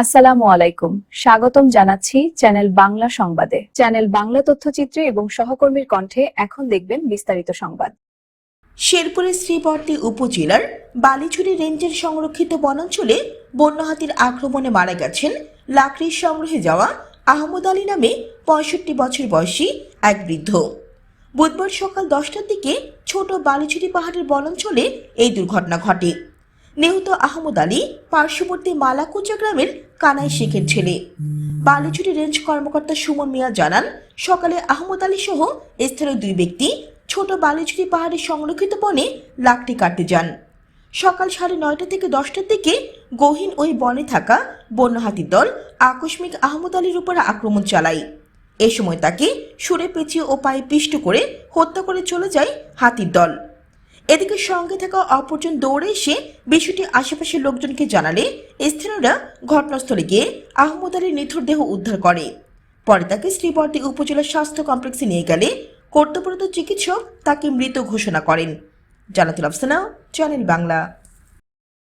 আসসালামু আলাইকুম। স্বাগতম জানাচ্ছি চ্যানেল বাংলা সংবাদে। চ্যানেল বাংলা তথ্যচিত্রে এবং সহকর্মীর কণ্ঠে এখন দেখবেন বিস্তারিত সংবাদ। শেরপুরের শ্রীবর্দী উপজেলার বালিচুরি রেঞ্জের সংরক্ষিত বনাঞ্চলে বন্য হাতির আক্রমণে মারা গেছেন লাকড়ির সংগ্রহে যাওয়া আহমদ আলী নামে পঁয়ষট্টি বছর বয়সী এক বৃদ্ধ। বুধবার সকাল দশটার দিকে ছোট বালিচুরি পাহাড়ের বনাঞ্চলে এই দুর্ঘটনা ঘটে। নিহত আহমদ আলী পার্শ্ববর্তী মালাকুচা গ্রামের কানাই শেখের ছেলে। বালিচুরি রেঞ্জ কর্মকর্তা সুমন মিয়া জানান, সকালে আহমদ আলী সহ স্থানীয় দুই ব্যক্তি ছোট বালিচুরি পাহাড়ের সংরক্ষিত বনে লাকড়ি কাটতে যান। সকাল সাড়ে নয়টা থেকে দশটার দিকে গহীন ওই বনে থাকা বন্য হাতির দল আকস্মিক আহমদ আলীর উপর আক্রমণ চালায়। এ সময় তাকে সুরে পেঁচিয়ে ও পায়ে পিষ্ট করে হত্যা করে চলে যায় হাতির দল। এদিকে সঙ্গে থাকা অপরজন দৌড়ে এসে বিষয়টি আশেপাশের লোকজনকে জানালে স্থানীয়রা ঘটনাস্থলে গিয়ে আহমদ আলীর নিথর দেহ উদ্ধার করে। পরে তাকে শ্রীবর্দী উপজেলা স্বাস্থ্য কমপ্লেক্সে নিয়ে গেলে কর্তব্যরত চিকিৎসক তাকে মৃত ঘোষণা করেন। জানাতুল আফসানা, চ্যানেল বাংলা।